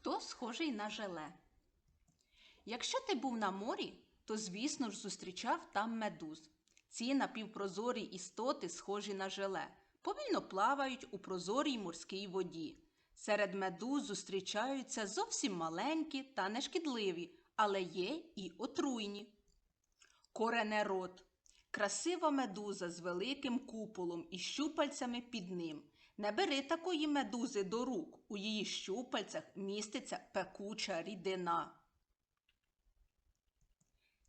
Хто схожий на желе? Якщо ти був на морі, то, звісно ж, зустрічав там медуз. Ці напівпрозорі істоти, схожі на желе, повільно плавають у прозорій морській воді. Серед медуз зустрічаються зовсім маленькі та нешкідливі, але є і отруйні. Коренерод. Красива медуза з великим куполом і щупальцями під ним. Не бери такої медузи до рук. У її щупальцях міститься пекуча рідина.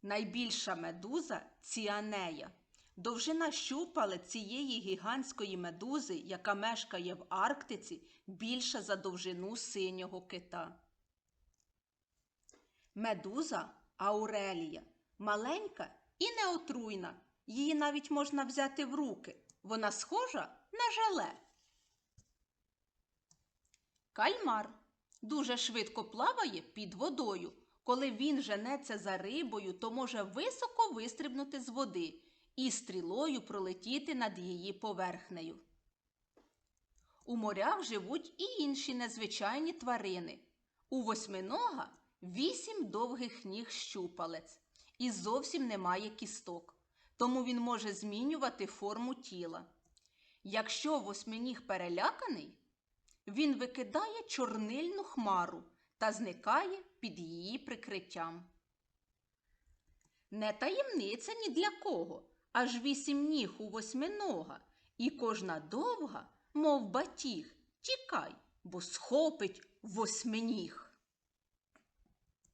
Найбільша медуза ціанея. Довжина щупалець цієї гігантської медузи, яка мешкає в Арктиці, більша за довжину синього кита. Медуза Аурелія маленька і неотруйна. Її навіть можна взяти в руки. Вона схожа на желе. Кальмар дуже швидко плаває під водою. Коли він женеться за рибою, то може високо вистрибнути з води і стрілою пролетіти над її поверхнею. У морях живуть і інші незвичайні тварини. У восьминога вісім довгих ніг щупалець і зовсім немає кісток, тому він може змінювати форму тіла. Якщо восьминіг переляканий, він викидає чорнильну хмару та зникає під її прикриттям. Не таємниця ні для кого, аж вісім ніг у восьминога, і кожна довга, мов батіг, тікай, бо схопить восьминіг.